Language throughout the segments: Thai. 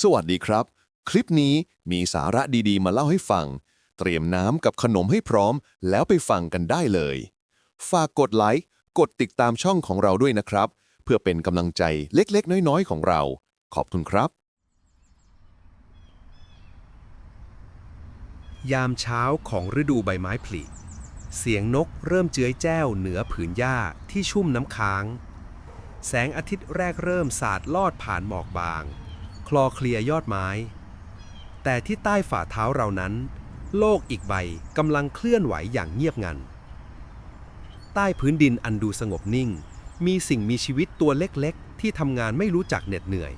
สวัสดีครับ คลิปนี้มีสาระดีๆ มาเล่าให้ฟัง เตรียมน้ำกับขนมให้พร้อม แล้วไปฟังกันได้เลย ฝากกดไลค์กดติดตามช่องของเราด้วยนะครับ เพื่อเป็นกำลังใจเล็กๆ น้อยๆ ของเรา ขอบคุณครับ ยามเช้าของฤดูใบไม้ผลิเสียงนกเริ่มเจื้อยแจ้วเหนือผืนหญ้าที่ชุ่มน้ำค้าง แสงอาทิตย์แรกเริ่มสาดลอดผ่านหมอกบาง ลอเคลียยอดไม้ แต่ที่ใต้ฝ่าเท้าเรานั้น โลกอีกใบกำลังเคลื่อนไหวอย่างเงียบงัน ใต้พื้นดินอันดูสงบนิ่ง มีสิ่งมีชีวิตตัวเล็กๆ ที่ทำงานไม่รู้จักเหน็ดเหนื่อย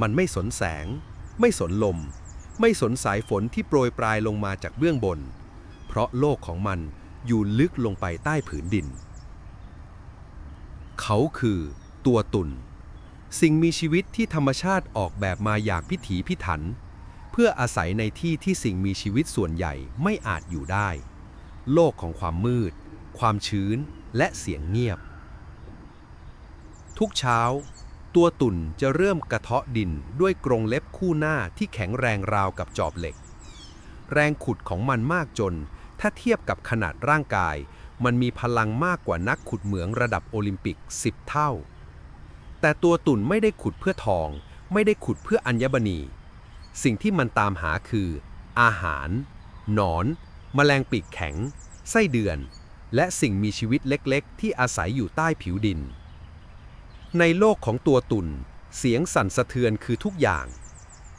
มันไม่สนแสง ไม่สนลม ไม่สนสายฝนที่โปรยปลายลงมาจากเบื้องบน เพราะโลกของมันอยู่ลึกลงไปใต้ผืนดิน เขาคือตัวตุ่น สิ่งมีชีวิตที่ธรรมชาติออกแบบมาอย่างพิถีพิถัน เพื่ออาศัยในที่ที่สิ่งมีชีวิตส่วนใหญ่ไม่อาจอยู่ได้ โลกของความมืด ความชื้นและเสียงเงียบ ทุกเช้า ตัวตุ่นจะเริ่มกระเทาะดินด้วยกรงเล็บคู่หน้าที่แข็งแรงราวกับจอบเหล็ก แรงขุดของมันมากจน ถ้าเทียบกับขนาดร่างกาย มันมีพลังมากกว่านักขุดเหมืองระดับโอลิมปิก 10 เท่า แต่ตัวตุ่นไม่ได้ขุดเพื่อทอง ไม่ได้ขุดเพื่ออัญมณี สิ่งที่มันตามหาคือ อาหาร หนอน แมลงปีกแข็ง ไส้เดือน และสิ่งมีชีวิตเล็กๆ ที่อาศัยอยู่ใต้ผิวดิน ในโลกของตัวตุ่น เสียงสั่นสะเทือนคือทุกอย่าง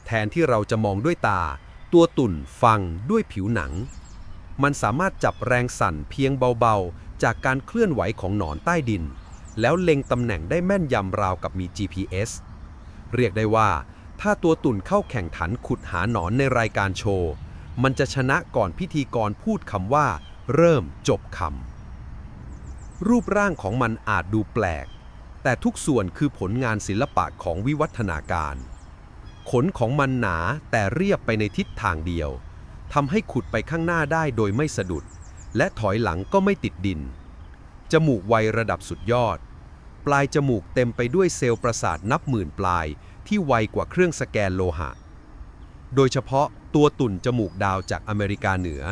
แทนที่เราจะมองด้วยตา ตัวตุ่นฟังด้วยผิวหนัง มันสามารถจับแรงสั่นเพียงเบาๆ จากการเคลื่อนไหวของหนอนใต้ดิน แล้วเล็งตำแหน่งได้แม่นยำราวกับมี GPS เรียกได้ว่า ถ้าตัวตุ่นเข้าแข่งขันขุดหาหนอนในรายการโชว์ มันจะชนะก่อนพิธีกรพูดคำว่า เริ่มจบคำรูปร่างของมันอาจดูแปลก แต่ทุกส่วนคือผลงานศิลปะของวิวัฒนาการ ขนของมันหนาแต่เรียบไปในทิศทางเดียวทำให้ขุดไปข้างหน้าได้โดยไม่สะดุด และถอยหลังก็ไม่ติดดิน จมูกไวระดับสุดยอด ลายจมูกเต็มไปด้วยเซลล์ประสาทนับหมื่นปลาย ที่ไวกว่าเครื่องสแกนโลหะ โดยเฉพาะตัวตุ่นจมูกดาวจากอเมริกาเหนือ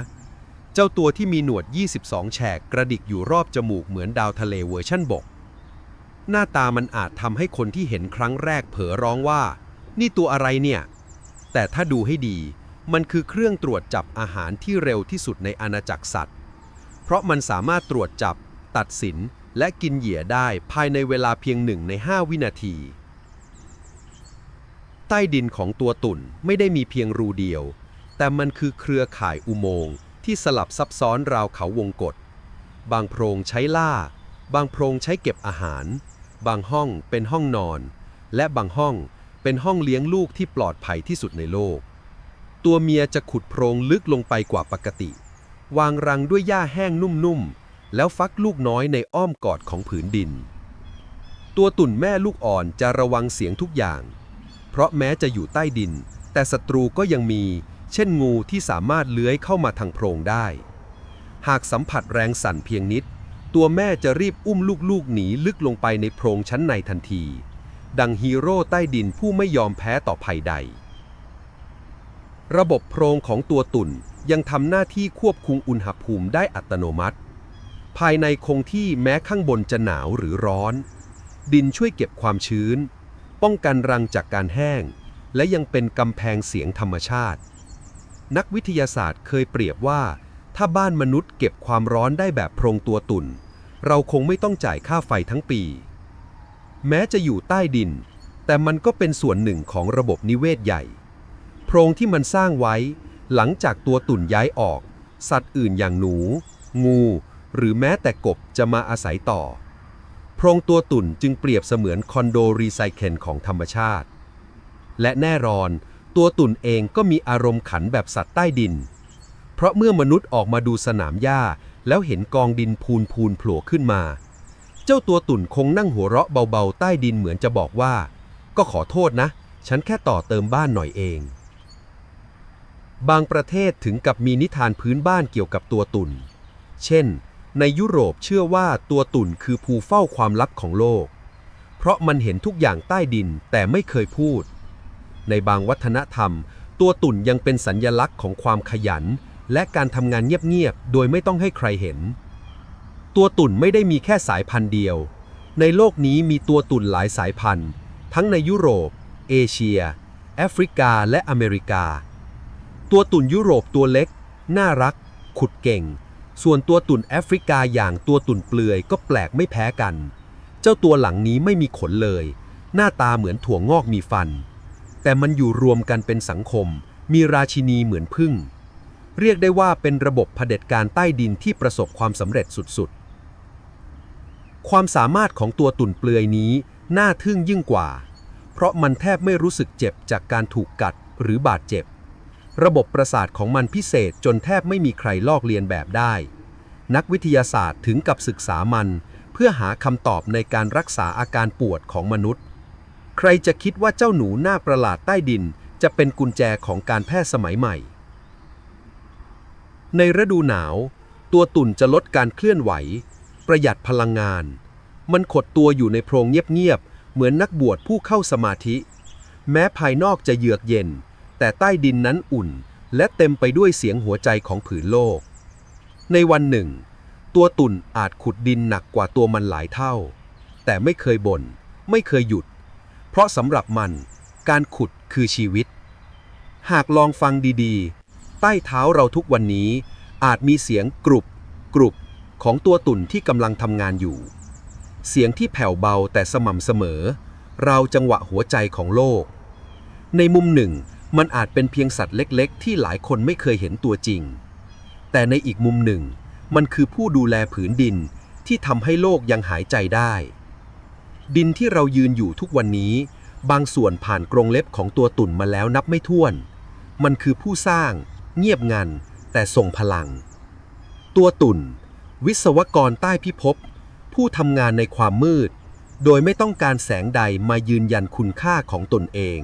เจ้าตัวที่มีหนวด 22 แฉกกระดิกอยู่รอบจมูกเหมือนดาวทะเลเวอร์ชั่นบก หน้าตามันอาจทำให้คนที่เห็นครั้งแรกเผลอร้องว่า นี่ตัวอะไรเนี่ย แต่ถ้าดูให้ดี มันคือเครื่องตรวจจับอาหารที่เร็วที่สุดในอาณาจักรสัตว์ เพราะมันสามารถตรวจจับ ตัดสิน และกินเหยื่อได้ภายในเวลาเพียงหนึ่งใน 5 วินาที ใต้ดินของตัวตุ่นไม่ได้มีเพียงรูเดียว แต่มันคือเครือข่ายอุโมงค์ที่สลับซับซ้อนราวเขาวงกฏบางโพรงใช้ล่า บางโพรงใช้เก็บอาหาร บางห้องเป็นห้องนอน และบางห้องเป็นห้องเลี้ยงลูกที่ปลอดภัยที่สุดในโลก ตัวเมียจะขุดโพรงลึกลงไปกว่าปกติ วางรังด้วยหญ้าแห้งนุ่มๆ แล้วฟักลูกน้อยในอ้อมกอดของผืนดิน ตัวตุ่นแม่ลูกอ่อนจะระวังเสียงทุกอย่าง เพราะแม้จะอยู่ใต้ดิน แต่ศัตรูก็ยังมี เช่นงูที่สามารถเลื้อยเข้ามาทางโพรงได้ หากสัมผัสแรงสั่นเพียงนิด ตัวแม่จะรีบอุ้มลูกๆหนีลึกลงไปในโพรงชั้นในทันที ดังฮีโร่ใต้ดินผู้ไม่ยอมแพ้ต่อภัยใด ระบบโพรงของตัวตุ่นยังทำหน้าที่ควบคุมอุณหภูมิได้อัตโนมัติ ภายในคงที่แม้ข้างบนจะหนาวหรือร้อน ดินช่วยเก็บความชื้น ป้องกันรังจากการแห้ง และยังเป็นกำแพงเสียงธรรมชาติ นักวิทยาศาสตร์เคยเปรียบว่า ถ้าบ้านมนุษย์เก็บความร้อนได้แบบโพรงตัวตุ่น เราคงไม่ต้องจ่ายค่าไฟทั้งปี แม้จะอยู่ใต้ดิน แต่มันก็เป็นส่วนหนึ่งของระบบนิเวศใหญ่ โพรงที่มันสร้างไว้ หลังจากตัวตุ่นย้ายออก สัตว์อื่นอย่างหนู งู หรือแม้แต่กบจะมาอาศัยต่อ โพรงตัวตุ่นจึงเปรียบเสมือนคอนโดรีไซเคิลของธรรมชาติ และแน่นอน ตัวตุ่นเองก็มีอารมณ์ขันแบบสัตว์ใต้ดิน เพราะเมื่อมนุษย์ออกมาดูสนามหญ้า แล้วเห็นกองดินพูนพูนๆโผล่ขึ้นมา เจ้าตัวตุ่นคงนั่งหัวเราะเบาๆ ใต้ดินเหมือนจะบอกว่า ก็ขอโทษนะ ฉันแค่ต่อเติมบ้านหน่อยเอง บางประเทศถึงกับมีนิทานพื้นบ้านเกี่ยวกับตัวตุ่น เช่น ในยุโรปเชื่อว่าตัวตุ่นคือภูเฝ้าความลับของโลก เพราะมันเห็นทุกอย่างใต้ดินแต่ไม่เคยพูด ในบางวัฒนธรรม ตัวตุ่นยังเป็นสัญญลักษณ์ของความขยัน และการทำงานเงียบๆ โดยไม่ต้องให้ใครเห็น ตัวตุ่นไม่ได้มีแค่สายพันธุ์เดียว ในโลกนี้มีตัวตุ่นหลายสายพันธุ์ ทั้งในยุโรป เอเชีย แอฟริกา และอเมริกา ตัวตุ่นยุโรปตัวเล็ก น่ารัก ขุดเก่ง ส่วนตัวตุ่นแอฟริกาอย่างตัวตุ่นเปลือยก็แปลกไม่แพ้กัน เจ้าตัวหลังนี้ไม่มีขนเลย หน้าตาเหมือนถั่วงอกมีฟัน แต่มันอยู่รวมกันเป็นสังคม มีราชินีเหมือนพึ่ง เรียกได้ว่าเป็นระบบเผด็จการใต้ดินที่ประสบความสำเร็จสุดๆ ความสามารถของตัวตุ่นเปลือยนี้น่าทึ่งยิ่งกว่า เพราะมันแทบไม่รู้สึกเจ็บจากการถูกกัดหรือบาดเจ็บ ระบบประสาทของมันพิเศษจนแทบไม่มีใครลอกเลียนแบบได้ นักวิทยาศาสตร์ถึงกับศึกษามัน เพื่อหาคำตอบในการรักษาอาการปวดของมนุษย์ ใครจะคิดว่าเจ้าหนูหน้าประหลาดใต้ดิน จะเป็นกุญแจของการแพทย์สมัยใหม่ ในฤดูหนาว ตัวตุ่นจะลดการเคลื่อนไหว ประหยัดพลังงาน มันขดตัวอยู่ในโพรงเงียบๆเหมือนนักบวชผู้เข้าสมาธิ แม้ภายนอกจะเยือกเย็น แต่ใต้ดินนั้นอุ่น และเต็มไปด้วยเสียงหัวใจของผืนโลก ในวันหนึ่ง ตัวตุ่นอาจขุดดินหนักกว่าตัวมันหลายเท่า แต่ไม่เคยบน่นไม่เคยหยุด เพราะสำหรับมัน การขุดคือชีวิต หากลองฟังดีๆ ใต้เท้าเราทุกวันนี้ อาจมีเสียงกรุบกรุบของตัวตุ่นที่กำลังทำงานอยู่ เสียงที่แผ่วเบาแต่สม่ำเสมอ เราจังหวะหัวใจของโลก ในมุมหนึ่ง มันอาจเป็นเพียงสัตว์เล็กๆ ที่หลายคนไม่เคยเห็นตัวจริง แต่ในอีกมุมหนึ่ง มันคือผู้ดูแลผืนดินที่ทำให้โลกยังหายใจได้ ดินที่เรายืนอยู่ทุกวันนี้ บางส่วนผ่านกรงเล็บของตัวตุ่นมาแล้วนับไม่ถ้วน มันคือผู้สร้าง เงียบงัน แต่ทรงพลัง ตัวตุ่น วิศวกรใต้พิภพผู้ทำงานในความมืด โดยไม่ต้องการแสงใดมายืนยันคุณค่าของตนเอง